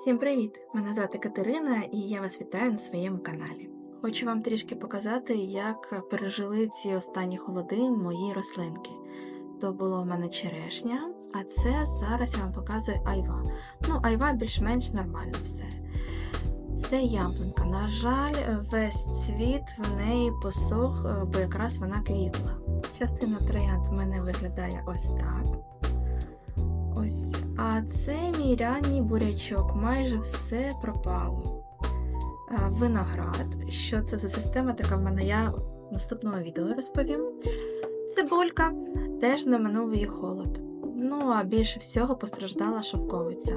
Всім привіт! Мене звати Катерина і я вас вітаю на своєму каналі. Хочу вам трішки показати, як пережили ці останні холоди мої рослинки. То була в мене черешня, а це зараз я вам показую айва. Ну, айва більш-менш нормально все. Це яблунька. На жаль, весь цвіт в неї посох, е, бо якраз вона квітла. Частина троянд в мене виглядає ось так. Ось. А це мій ранній бурячок. Майже все пропало. Е, Виноград. Що це за система така в мене? Я в наступному відео розповім. Цибулька. Теж не минув її холод. Ну, а більше всього постраждала шовковиця.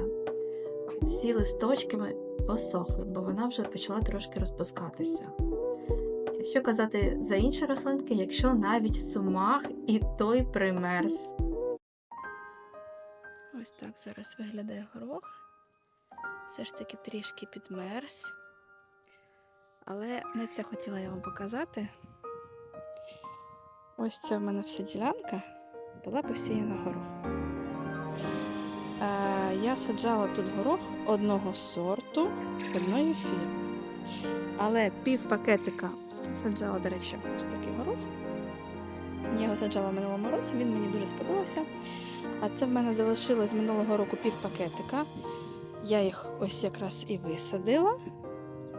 Всі листочки посохли, бо вона вже почала трошки розпускатися. Що казати за інші рослинки, якщо навіть сумах і той примерз. Ось так зараз виглядає горох. Все ж таки трішки підмерз. Але не це хотіла я вам показати. Ось ця в мене вся ділянка була посіяна горох. Е, я саджала тут горох одного сорту одної фірми. Але пів пакетика саджала, до речі, ось такий горох. Я його саджала в минулому році, він мені дуже сподобався. А це в мене залишилось минулого року пів пакетика. Я їх ось якраз і висадила.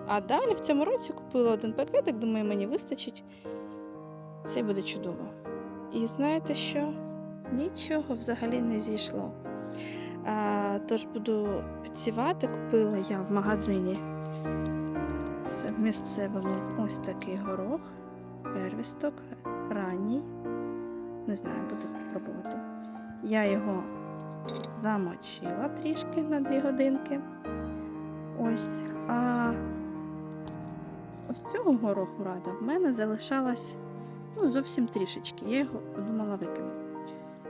А далі в цьому році купила один пакетик, думаю, мені вистачить. Все буде чудово. І знаєте що? Нічого взагалі не зійшло. А, тож буду підсівати, купила я в магазині в місцевому ось такий горох, первісток, ранній. Не знаю, буду пробувати. Я його замочила трішки на 2 годинки. Ось. А ось цього гороху рада в мене залишалось ну, зовсім трішечки. Я його подумала викину.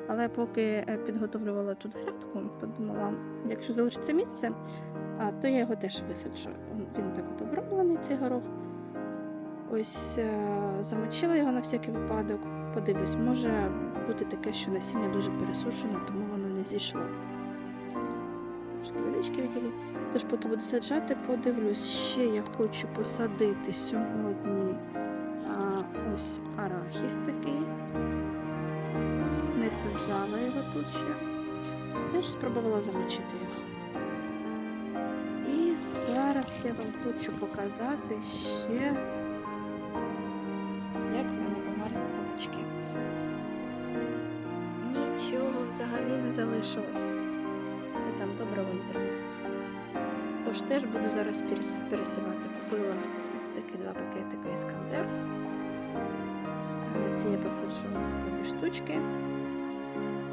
Але поки е, підготовлювала тут грядку, подумала, якщо залишиться місце, то я його теж висаджу. Він так от оброблений, цей горох. Ось е, замочила його на всякий випадок. Подивлюсь, може бути таке, що насіння дуже пересушено, тому воно не зійшло. Тож, поки буду саджати, подивлюсь, ще я хочу посадити сьогодні а, ось арахіс такий. Не саджала його тут ще. Теж спробувала замочити його. І зараз я вам хочу показати ще, як в мене померзли кабачки. Взагалі не залишилось. Це там добре вони тримаються. Тож теж буду зараз перес- пересівати. Купила ось такі два пакетика іскандер. Ці я посаджу дві штучки.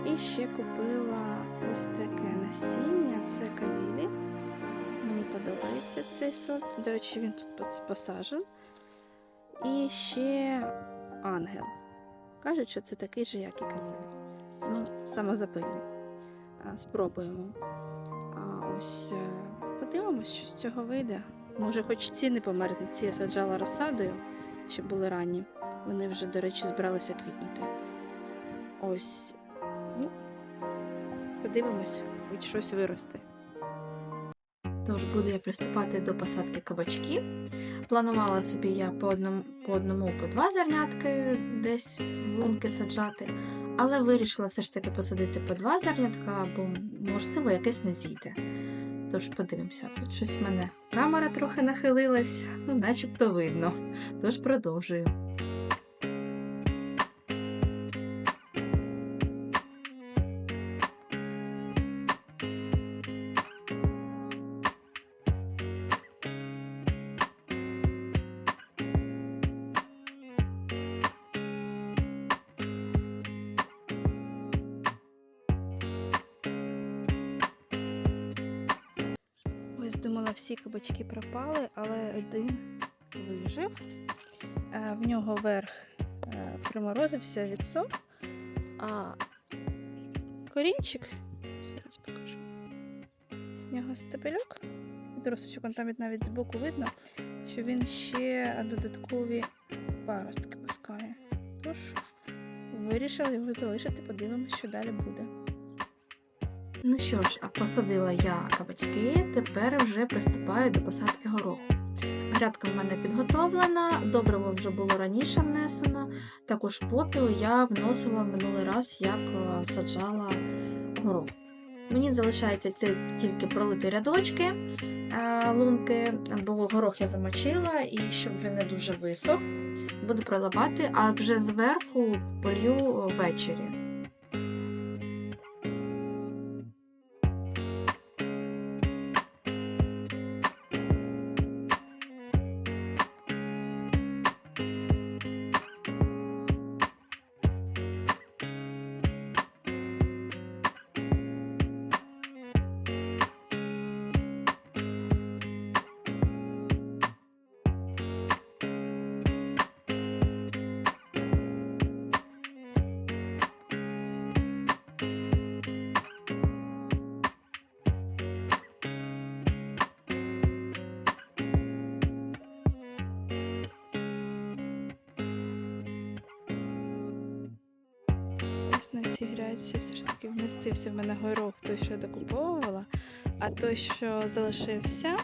І ще купила ось таке насіння, це камілі. Мені подобається цей сорт. До речі, він тут пос- посаджен. І ще ангел. Кажуть, що це такий же, як і камілі. Ну, самозапильний. А, Спробуємо. А ось е, подивимось, що з цього вийде. Може, хоч ці не померзнуть. Ці я саджала розсадою, щоб були ранні. Вони вже, до речі, збиралися квітнути. Ось, ну, подивимось, хоч щось виросте. Тож буду я приступати до посадки кабачків. Планувала собі я по одному, по одному, по два зернятки десь в лунки саджати, але вирішила все ж таки посадити по два зернятка, бо, можливо, якесь не зійде. Тож подивимося, тут щось в мене камера трохи нахилилась, ну, начебто видно. Тож продовжую. Ось думала, всі кабачки пропали, але один вижив. Е, В нього верх е, приморозився від сор, а корінчик, зараз покажу. З нього стебельок. Підросточок, он там навіть збоку видно, що він ще додаткові паростки пускає. Тож вирішив його залишити, подивимось, що далі буде. Ну що ж, посадила я кабачки, тепер вже приступаю до посадки гороху. Грядка в мене підготовлена, добриво вже було раніше внесено. Також попіл я вносила минулий раз, як е, саджала горох. Мені залишається тільки пролити рядочки е, лунки, бо горох я замочила, і щоб він не дуже висох, буду проливати, а вже зверху полью ввечері. Ось на цій грядці все ж таки вмістився в мене горох, той, що я докуповувала, а той, що залишився,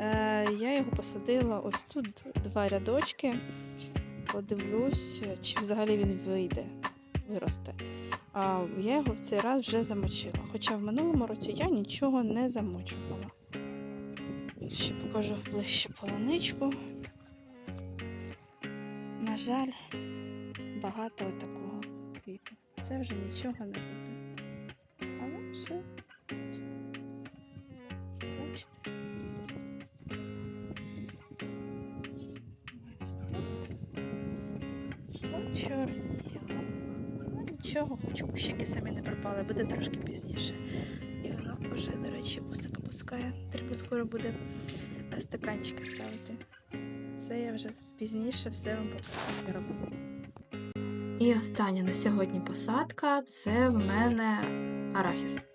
е, я його посадила ось тут два рядочки. Подивлюсь, чи взагалі він вийде, виросте. А я його в цей раз вже замочила. Хоча в минулому році я нічого не замочувала. Ще покажу ближче полоничку. На жаль, багато такого квіту. Це вже нічого не буде. Але все. Бачите? Ось тут. Почорніло. Ну, нічого, хоч кущики самі не пропали, буде трошки пізніше. І воно вже, до речі, вусика пускає. Треба скоро буде е, стаканчики ставити. Це я вже пізніше все вам покажу. І остання на сьогодні посадка це в мене арахіс.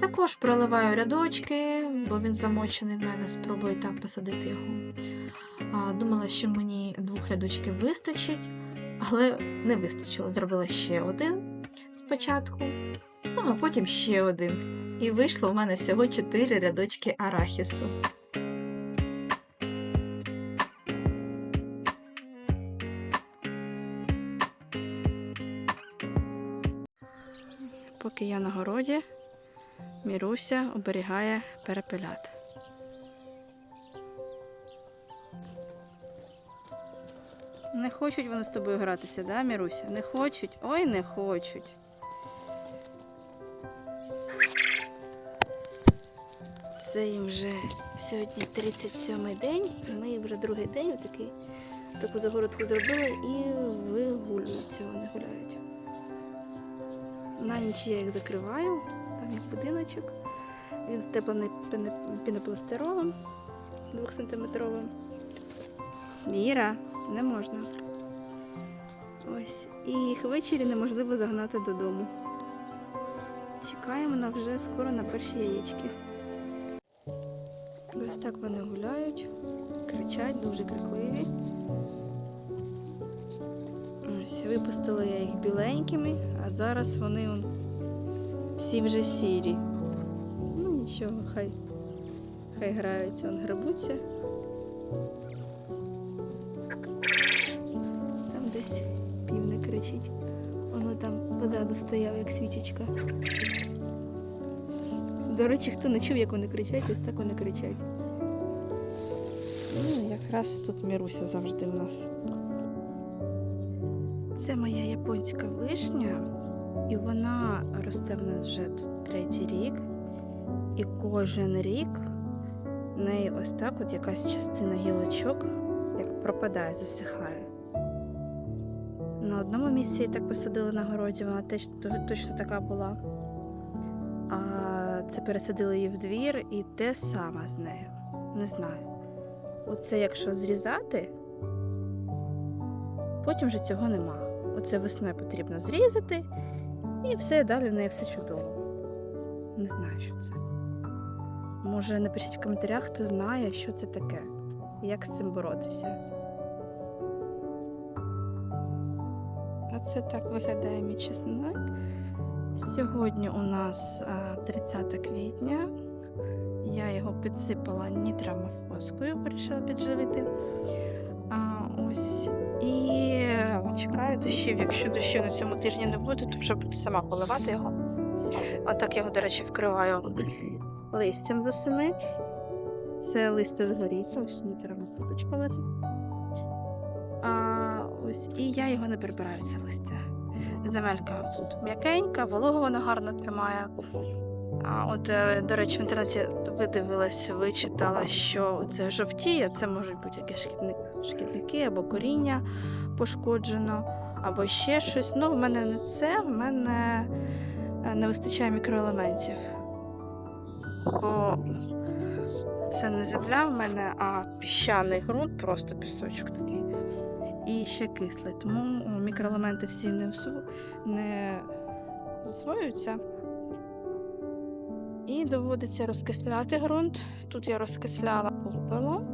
Також проливаю рядочки, бо він замочений в мене, спробую так посадити його. Думала, що мені двох рядочків вистачить, але не вистачило. Зробила ще один спочатку, ну а потім ще один. І вийшло в мене всього чотири рядочки арахісу. Поки я на городі, Міруся оберігає перепелят. Не хочуть вони з тобою гратися, да, Міруся? Не хочуть? Ой, не хочуть. Це їм вже сьогодні 37-й день, і ми їм вже другий день отакий, таку загородку зробили і вигулюються, вони гуляють. На ніч я їх закриваю, там їх будиночок. Він степлений пінопластиролом 2-сантиметровим. Міра, не можна. Ось. І їх ввечері неможливо загнати додому. Чекаємо на вже скоро на перші яєчки. Ось так вони гуляють, кричать, дуже крикливі. Ось, випустила я їх біленькими, а зараз вони он, всі вже сірі. Ну нічого, хай, хай граються, он грабуться. Там десь півник кричить. Воно там позаду стояв, як свічечка. До речі, хто не чув, як вони кричать, ось так вони кричать. Ну, якраз тут Міруся завжди у нас. Це моя японська вишня, і вона росте в нас вже третій рік. І кожен рік в неї ось так от якась частина гілочок як пропадає, засихає. На одному місці її так посадили на городі, вона теж точно така була. А це пересадили її в двір і те саме з нею. Не знаю. Оце якщо зрізати, потім вже цього нема. Оце весною потрібно зрізати, і все далі в неї все чудово. Не знаю, що це. Може, напишіть в коментарях, хто знає, що це таке, як з цим боротися. А це так виглядає мій чеснок. Сьогодні у нас е, 30 квітня. Я його підсипала нітрамофоскою, вирішила підживити. Ось. І чекаю дощів. Якщо дощів на цьому тижні не буде, то вже буду сама поливати його. Отак я його, до речі, вкриваю листям до семи. Це листя згоріться, ось нітрамофосочка лежить. А, ось, і я його не прибираю, це листя. Земелька тут м'якенька, вологу вона гарно тримає. А от, е, до речі, в інтернеті видивилась, вичитала, що це жовтіє, це можуть бути якісь шкідни- шкідники або коріння пошкоджено, або ще щось. Ну, в мене не це, в мене е, не вистачає мікроелементів. Бо це не земля в мене, а піщаний ґрунт, просто пісочок такий. І ще кислий. Тому мікроелементи всі не, всу- не засвоюються. І доводиться розкисляти ґрунт. Тут я розкисляла попелом.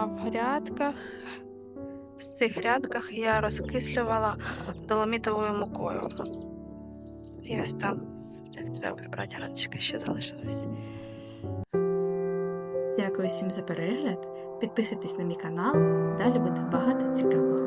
А в грядках, в цих грядках я розкислювала доломітовою мукою. І ось там десь треба прибрати грядочки, ще залишилось. Дякую всім за перегляд. Підписуйтесь на мій канал, далі буде багато цікавого.